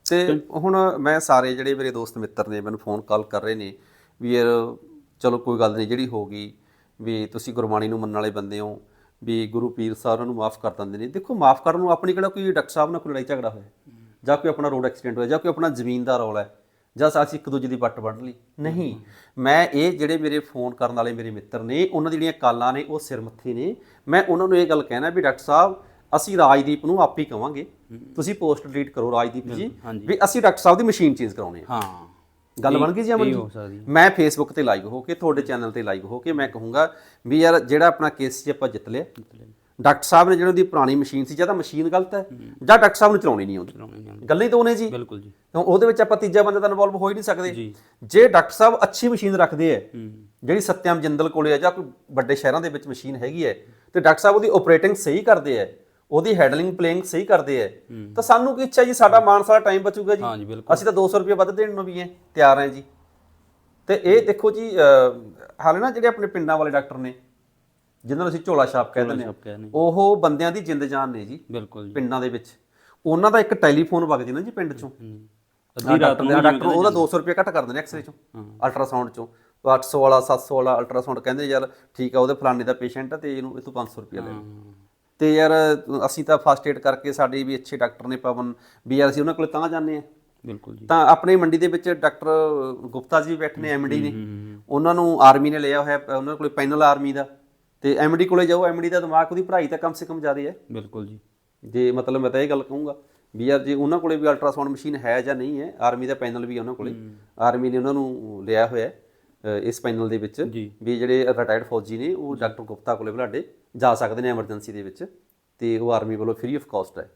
Speaker 1: ਤੇ ਹੁਣ ਮੈਂ ਸਾਰੇ ਜਿਹੜੇ ਮੇਰੇ ਦੋਸਤ ਮਿੱਤਰ ਨੇ ਮੈਨੂੰ ਫੋਨ ਕਾਲ ਕਰ ਰਹੇ ਨੇ ਵੀ ਯਾਰ ਚਲੋ ਕੋਈ ਗੱਲ ਨਹੀਂ, ਜਿਹੜੀ ਹੋ ਗਈ ਵੀ ਤੁਸੀਂ ਗੁਰਬਾਣੀ ਨੂੰ ਮੰਨਣ ਵਾਲੇ ਬੰਦੇ ਹੋ, ਵੀ ਗੁਰੂ ਪੀਰ ਸਾਹਿਬ ਉਹਨਾਂ ਨੂੰ ਮਾਫ ਕਰ ਦਿੰਦੇ ਨੇ। ਦੇਖੋ ਮਾਫ ਕਰਨ ਨੂੰ ਆਪਣੀ ਕਿਹੜਾ ਕੋਈ ਡਾਕਟਰ ਸਾਹਿਬ ਨਾਲ ਕੋਈ ਲੜਾਈ ਝਗੜਾ ਹੋਇਆ? ਜਾਂ ਕੋਈ ਆਪਣਾ ਰੋਡ ਐਕਸੀਡੈਂਟ ਹੋਇਆ, ਜਾਂ ਕੋਈ ਆਪਣਾ ਜ਼ਮੀਨ ਦਾ ਰੌਲਾ ਹੈ, ਜਾਂ ਅਸੀਂ ਇੱਕ ਦੂਜੇ ਦੀ ਵੱਟ ਵੱਢ ਲਈ? ਨਹੀਂ। ਮੈਂ ਇਹ ਜਿਹੜੇ ਮੇਰੇ ਫੋਨ ਕਰਨ ਵਾਲੇ ਮੇਰੇ ਮਿੱਤਰ ਨੇ, ਉਹਨਾਂ ਦੀ ਜਿਹੜੀਆਂ ਕਾਲਾਂ ਨੇ, ਉਹ ਸਿਰ ਮੱਥੇ ਨੇ। ਮੈਂ ਉਹਨਾਂ ਨੂੰ ਇਹ ਗੱਲ ਕਹਿਣਾ ਵੀ ਡਾਕਟਰ ਸਾਹਿਬ ਅਸੀਂ ਰਾਜਦੀਪ ਨੂੰ ਆਪ ਹੀ ਕਵਾਂਗੇ। ਤੁਸੀਂ ਪੋਸਟ ਡਿਲੀਟ ਕਰੋ ਰਾਜਦੀਪ ਜੀ ਵੀ ਅਸੀਂ ਡਾਕਟਰ ਸਾਹਿਬ ਦੀ ਮਸ਼ੀਨ ਚੇਂਜ ਕਰਾਉਣੀ ਹੈ।
Speaker 2: ਹਾਂ।
Speaker 1: ਗੱਲ ਬਣ ਗਈ ਜੀ ਅਮਨ ਜੀ? ਮੈਂ ਫੇਸਬੁੱਕ ਤੇ ਲਾਈਵ ਹੋ ਕੇ ਤੁਹਾਡੇ ਚੈਨਲ ਤੇ ਲਾਈਵ ਹੋ ਕੇ ਮੈਂ ਕਹੂੰਗਾ ਵੀ ਯਾਰ ਜਿਹੜਾ ਆਪਣਾ ਕੇਸ ਸੀ ਆਪਾਂ ਜਿੱਤ ਲਿਆ। ਡਾਕਟਰ ਸਾਹਿਬ ਨੇ ਜਿਹੜੀ ਉਹਦੀ ਪੁਰਾਣੀ ਮਸ਼ੀਨ ਸੀ ਜਾਂ ਤਾਂ ਮਸ਼ੀਨ ਗਲਤ ਹੈ ਜਾਂ ਡਾਕਟਰ ਸਾਹਿਬ ਨੂੰ ਚਲਾਉਣੀ ਨਹੀਂ ਆਉਂਦੀ।
Speaker 2: ਨਹੀਂ।
Speaker 1: ਗੱਲਾਂ ਹੀ ਤਾਂ ਉਹਨੇ ਜੀ।
Speaker 2: ਬਿਲਕੁਲ ਜੀ।
Speaker 1: ਕਿਉਂ ਉਹਦੇ ਵਿੱਚ ਆਪਾਂ ਤੀਜਾ ਬੰਦਾ ਤਾਂ ਇਨਵੋਲਵ ਹੋ ਹੀ ਨਹੀਂ ਸਕਦੇ।
Speaker 2: ਜੀ।
Speaker 1: ਡਾਕਟਰ ਸਾਹਿਬ ਅੱਛੀ ਮਸ਼ੀਨ ਰੱਖਦੇ ਐ
Speaker 2: ਹੂੰ।
Speaker 1: ਜਿਹੜੀ ਸਤਿਆਮ ਜਿੰਦਲ ਕੋਲੇ ਆ ਜਾਂ ਕੋਈ ਵੱਡੇ ਸ਼ਹਿਰਾਂ ਦੇ ਵਿੱਚ ਮਸ਼ੀਨ ਹੈਗੀ ਹੈ ਤੇ ਡਾਕਟਰ ਸਾਹਿਬ ਉਹਦੀ ਆਪਰੇਟਿੰਗ ਸਹੀ ਕਰਦੇ ਐ ਉਹਦੀ ਹੈਂਡਲਿੰਗ ਪਲੇਇੰਗ ਸਹੀ ਕਰਦੇ ਆ ਤਾਂ ਸਾਨੂੰ ਕੀ ਇੱਛਾ ਜੀ ਸਾਡਾ ਮਾਨਸ ਵਾਲਾ ਟਾਈਮ ਬਚੂਗਾ ਜੀ।
Speaker 2: ਹਾਂਜੀ ਬਿਲਕੁਲ।
Speaker 1: ਅਸੀਂ ਤਾਂ 200 ਰੁਪਏ ਵੱਧ ਦੇਣ ਨੂੰ ਵੀ ਹੈ ਤਿਆਰ ਹੈ ਜੀ। ਤੇ ਇਹ ਦੇਖੋ ਜੀ ਹਾਲੇ ਨਾ ਜਿਹੜੇ ਆਪਣੇ ਪਿੰਡਾਂ ਵਾਲੇ ਡਾਕਟਰ ਨੇ ਜਿਨ੍ਹਾਂ ਨੂੰ ਅਸੀਂ ਝੋਲਾ ਛਾਪ ਕਹਿੰਦੇ ਨੇ
Speaker 2: ਨੇ।
Speaker 1: ਉਹ ਬੰਦਿਆਂ ਦੀ ਜਿੰਦ ਜਾਨ ਨੇ ਜੀ
Speaker 2: ਬਿਲਕੁਲ ਜੀ।
Speaker 1: ਪਿੰਡਾਂ ਦੇ ਵਿੱਚ। ਉਹਨਾਂ ਦਾ ਇੱਕ ਟੈਲੀਫੋਨ ਵਗ ਜੀ ਨਾ ਜੀ ਪਿੰਡ ਚੋਂ।
Speaker 2: ਅੱਧੀ ਰਾਤ ਨੂੰ
Speaker 1: ਡਾਕਟਰ ਉਹਦਾ 200 ਰੁਪਏ ਘੱਟ ਕਰ ਦਿੰਦੇ ਐਕਸਰੇ ਚੋਂ ਅਲਟਰਾਸਾਊਂਡ ਚੋਂ। 800 ਵਾਲਾ 700 ਵਾਲਾ ਅਲਟਰਾਸਾਊਂਡ ਕਹਿੰਦੇ ਯਾਰ ਠੀਕ ਆ ਉਹਦੇ ਫਲਾਣੇ ਦਾ ਪੇਸ਼ੈਂਟ ਆ ਤੇ ਇਹਨੂੰ ਇਹ ਤੋਂ 500 ਰੁਪਏ ਲੈ। ਤੇ ਯਾਰ ਅਸੀਂ ਤਾਂ ਫਸਟ ਏਡ ਕਰਕੇ ਸਾਡੇ ਵੀ ਅੱਛੇ ਡਾਕਟਰ ਨੇ ਪਵਨ ਵੀ ਯਾਰ ਅਸੀਂ ਉਹਨਾਂ ਕੋਲ ਤਾਂ ਜਾਂਦੇ ਆ
Speaker 2: ਬਿਲਕੁਲ ਜੀ।
Speaker 1: ਤਾਂ ਆਪਣੀ ਮੰਡੀ ਦੇ ਵਿੱਚ ਡਾਕਟਰ ਗੁਪਤਾ ਜੀ ਬੈਠੇ ਨੇ ਐਮਡੀ ਨੇ। ਉਹਨਾਂ ਨੂੰ ਆਰਮੀ ਨੇ ਲਿਆ ਹੋਇਆ ਉਹਨਾਂ ਕੋਲ ਪੈਨਲ ਆਰਮੀ ਦਾ। ਤੇ ਐਮਡੀ ਕੋਲੇ ਜਾਓ ਐਮਡੀ ਦਾ ਦਿਮਾਗ ਉਹਦੀ ਪੜ੍ਹਾਈ ਤਾਂ ਕਮ ਸੇ ਕਮ ਜ਼ਿਆਦਾ ਹੈ।
Speaker 2: ਬਿਲਕੁਲ ਜੀ।
Speaker 1: ਜੇ ਮਤਲਬ ਮੈਂ ਤਾਂ ਇਹ ਗੱਲ ਕਹੂੰਗਾ ਵੀ ਯਾਰ ਜੇ ਉਹਨਾਂ ਕੋਲੇ ਵੀ ਅਲਟਰਾਸਾਊਂਡ ਮਸ਼ੀਨ ਹੈ ਜਾਂ ਨਹੀਂ ਹੈ ਆਰਮੀ ਦਾ ਪੈਨਲ ਵੀ ਉਹਨਾਂ ਕੋਲੇ। ਆਰਮੀ ਨੇ ਉਹਨਾਂ ਨੂੰ ਲਿਆ ਹੋਇਆ ਇਸ ਪੈਨਲ ਦੇ ਵਿੱਚ। ਵੀ ਜਿਹੜੇ ਰਿਟਾਇਰਡ ਫੌਜੀ ਨੇ ਉਹ ਡਾਕਟਰ ਗੁਪਤਾ ਕੋਲੇ ਬੁਲਾਡੇ। ਜਾ ਸਕਦੇ ਨੇ ਐਮਰਜੈਂਸੀ ਦੇ ਵਿੱਚ ਤੇ ਉਹ ਆਰਮੀ ਵੱਲੋਂ ਫ੍ਰੀ ਆਫ ਕਾਸਟ ਹੈ।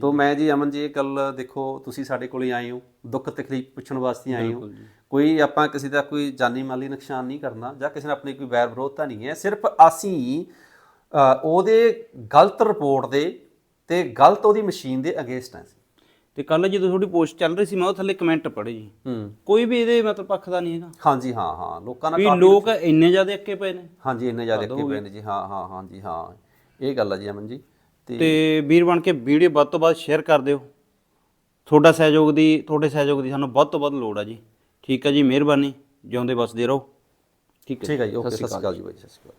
Speaker 1: ਤੋਂ ਮੈਂ ਜੀ ਅਮਨ ਜੀ ਗੱਲ ਦੇਖੋ ਤੁਸੀਂ ਸਾਡੇ ਕੋਲੇ ਆਏ ਹੋ ਦੁੱਖ ਤਕਲੀਫ ਪੁੱਛਣ ਵਾਸਤੇ ਆਏ ਹੋ। ਕੋਈ ਆਪਾਂ ਕਿਸੇ ਦਾ ਕੋਈ ਜਾਨੀ ਮਾਲੀ ਨੁਕਸਾਨ ਨਹੀਂ ਕਰਨਾ ਜਾਂ ਕਿਸੇ ਨਾਲ ਆਪਣੀ ਕੋਈ ਵੈਰ ਵਿਰੋਧਤਾ ਨਹੀਂ ਹੈ ਸਿਰਫ ਅਸੀਂ ਉਹਦੇ ਗਲਤ ਰਿਪੋਰਟ ਦੇ ਤੇ ਗਲਤ ਉਹਦੀ ਮਸ਼ੀਨ ਦੇ ਅਗੇਂਸਟ ਹਾਂ
Speaker 2: ਤੇ ਕੱਲ ਜਦੋਂ ਤੁਹਾਡੀ ਪੋਸਟ ਚੱਲ ਰਹੀ ਸੀ ਮੈਂ ਉਹ ਥੱਲੇ ਕਮੈਂਟ ਪੜ੍ਹੇ ਜੀ।
Speaker 1: ਹੂੰ।
Speaker 2: ਕੋਈ ਵੀ ਇਹਦੇ ਮਤਲਬ ਪੱਖ ਦਾ ਨਹੀਂ ਹੈਗਾ।
Speaker 1: ਹਾਂਜੀ ਹਾਂ ਹਾਂ। ਲੋਕਾਂ ਨਾਲ
Speaker 2: ਵੀ ਲੋਕ ਇੰਨੇ ਜ਼ਿਆਦਾ ਅੱਕੇ ਪਏ ਨੇ।
Speaker 1: ਹਾਂਜੀ ਇੰਨੇ ਜ਼ਿਆਦਾ ਅੱਗੇ ਪਏ ਨੇ ਜੀ। ਹਾਂ ਹਾਂ ਹਾਂ ਜੀ ਹਾਂ। ਇਹ ਗੱਲ ਆ ਜੀ ਅਮਨ ਜੀ।
Speaker 2: ਤੇ ਵੀਰ ਬਣ ਕੇ ਵੀਡੀਓ ਵੱਧ ਤੋਂ ਵੱਧ ਸ਼ੇਅਰ ਕਰ ਦਿਓ। ਤੁਹਾਡਾ ਸਹਿਯੋਗ ਦੀ ਤੁਹਾਡੇ ਸਹਿਯੋਗ ਦੀ ਸਾਨੂੰ ਵੱਧ ਤੋਂ ਵੱਧ ਲੋੜ ਆ ਜੀ। ਠੀਕ ਹੈ ਜੀ ਮਿਹਰਬਾਨੀ। ਜਿਉਂਦੇ ਬਸਦੇ ਰਹੋ। ਠੀਕ ਹੈ
Speaker 1: ਠੀਕ ਹੈ ਜੀ ਓਕੇ ਸਤਿ ਸ਼੍ਰੀ ਅਕਾਲ ਜੀ ਬਾਈ ਸਤਿ ਸ਼੍ਰੀ ਅਕਾਲ।